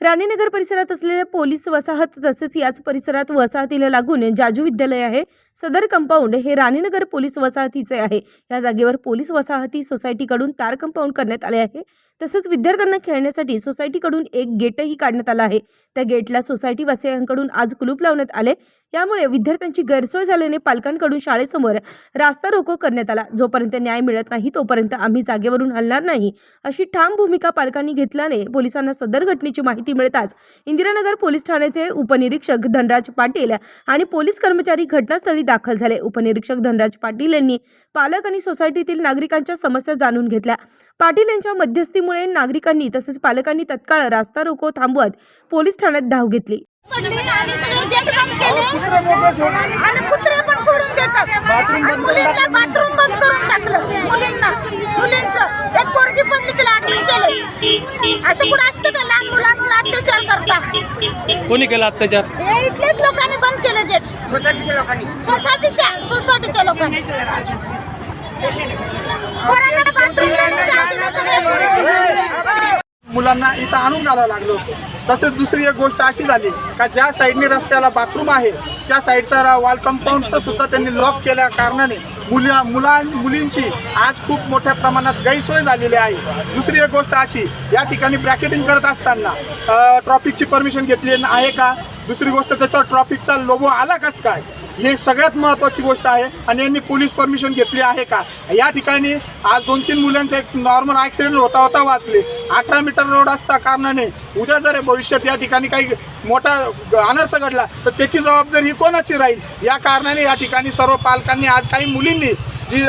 राणीनगर परिसरात असलेल्या पोलीस वसाहत तसेच याच परिसरात वसाहतीला लागून जाजू विद्यालय आहे. सदर कंपाऊंड हे राणीनगर पोलीस वसाहतीचे आहे. या जागेवर पोलीस वसाहती सोसायटीकडून तार कंपाऊंड करण्यात आले आहे. तसंच विद्यार्थ्यांना खेळण्यासाठी सोसायटीकडून एक गेटही काढण्यात आला आहे. त्या गेटला सोसायटी वासियांकडून आज कुलूप लावण्यात आले. यामुळे विद्यार्थ्यांची गैरसोय झाल्याने पालकांकडून शाळेसमोर रास्ता रोको करण्यात आला. जोपर्यंत न्याय मिळत नाही तोपर्यंत आम्ही जागेवरून हलणार नाही अशी ठाम भूमिका पालकांनी घेतल्याने पोलिसांना सदर घटनेची माहिती मिळताच इंदिरानगर पोलीस ठाण्याचे उपनिरीक्षक धनराज पाटील आणि पोलीस कर्मचारी घटनास्थळी दाखल झाले. उपनिरीक्षक धनराज पाटील यांनी पालक आणि सोसायटीतील नागरिकांच्या समस्या जाणून घेतल्या. पाटील यांच्या मध्यस्थीमुळे नागरिकांनी तसेच पालकांनी तत्काळ रास्ता रोको थांबवत पोलीस ठाण्यात धाव घेतली. पडली आणि सगळे गेट बंद केले आणि कुत्रे पण सोडून देतात. आणि मुलींना बाथरूम बंद करून टाकलं. मुलींना मुलींचं एक पोरगी पडली तिला ऍडमिट केलं. असं कुठं असतं का? लहान मुलांवर अत्याचार करता. कोणी केला अत्याचार हे इथलेच लोकांनी बंद केलं गेट सोसायटीच्या लोकांनी. सोसायटीच्या सोसायटीच्या लोकांनी. मुलांना इथं आणून घालावं लागलं होतं. तसेच दुसरी एक गोष्ट अशी झाली का ज्या साईडने रस्त्याला बाथरूम आहे त्या साईडचा वॉल कंपाऊंडचं सुद्धा त्यांनी लॉक केल्या कारणाने मुला मुला मुलींची आज खूप मोठ्या प्रमाणात गैरसोय झालेली आहे. दुसरी एक गोष्ट अशी या ठिकाणी ब्रॅकेटिंग करत असताना ट्रॉफिकची परमिशन घेतली आहे का? दुसरी गोष्ट त्याच्यावर ट्रॉफिकचा लोगो आला कस काय? हे सगळ्यात महत्त्वाची गोष्ट आहे. आणि यांनी पोलीस परमिशन घेतली आहे का? या ठिकाणी आज दोन तीन मुलांचे एक नॉर्मल ॲक्सिडेंट होता होता वाचले. अठरा मीटर रोड असता कारणाने उद्या जर भविष्यात या ठिकाणी काही मोठा अनर्थ घडला तर त्याची जबाबदारी ही कोणाची राहील? या कारणाने या ठिकाणी सर्व पालकांनी आज काही मुलींनी जी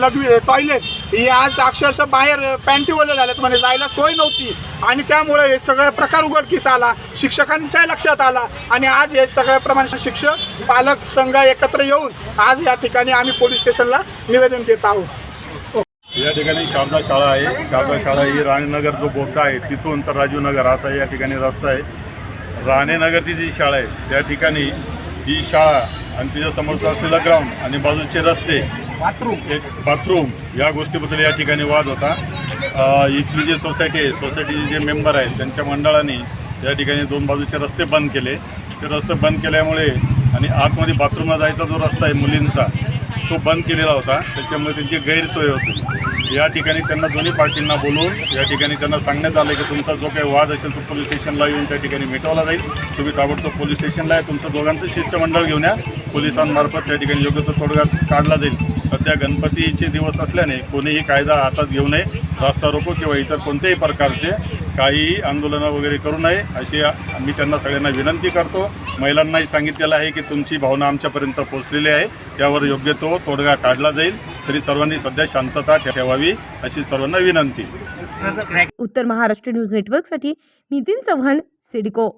लघवी टॉयलेट ही आज अक्षरशः बाहेर पॅन्टी ओले झाल्यात म्हणजे जायला सोय नव्हती. आणि त्यामुळे हे सगळे प्रकार उघडकीस आला शिक्षकांच्या लक्षात आला. आणि आज हे सगळ्या प्रमाणे शिक्षक पालक संघ एकत्र येऊन आज या ठिकाणी आम्ही पोलीस स्टेशनला निवेदन देत आहोत. या ठिकाणी शारदा शाळा आहे. शारदा शाळा ही राणेनगर जो बोगदा आहे तिथून तर राजीवनगर असा या ठिकाणी रस्ता आहे. राणेनगरची जी शाळा आहे त्या ठिकाणी ही शाळा आणि तिच्या समोरचं असलेलं ग्राउंड आणि बाजूचे रस्ते एक बाथरूम. या गोष्टीबद्दल या ठिकाणी वाद होता. इथली जी सोसायटी आहे सोसायटीचे जे मेंबर आहेत त्यांच्या मंडळाने या ठिकाणी दोन बाजूचे रस्ते बंद केले. ते रस्ते बंद केल्यामुळे आणि आतमध्ये बाथरूमला जायचा जो रस्ता आहे मुलींचा तो बंद केलेला होता. त्याच्यामुळे त्यांची गैरसोय होती. या ठिकाणी त्यांना दोन्ही पार्टींना बोलवून या ठिकाणी त्यांना सांगण्यात आलं की तुमचा जो काही वाद असेल तो पोलीस स्टेशनला येऊन त्या ठिकाणी मिटवला जाईल. तुम्ही ताबडतोब पोलीस स्टेशनला आहे तुमचं दोघांचं शिष्टमंडळ घेऊन या. पोलिसांमार्फत त्या ठिकाणी योग्य तो तोडगा काढला जाईल. सध्या गणपतीचे दिवस असल्याने कोणीही कायदा हातात घेऊ नये रास्ता रोको किंवा इतर कोणत्याही प्रकारचे काही आंदोलनं वगैरे करू नये अशी मी त्यांना सगळ्यांना विनंती करतो. महिलांनाही सांगितलेलं आहे की तुमची भावना आमच्यापर्यंत पोहोचलेली आहे. त्यावर योग्य तो तोडगा काढला जाईल. तरी सर्वांनी सध्या शांतता ठेवावी अशी सर्वांना विनंती. उत्तर महाराष्ट्र न्यूज नेटवर्कसाठी नितीन चव्हाण सिडको.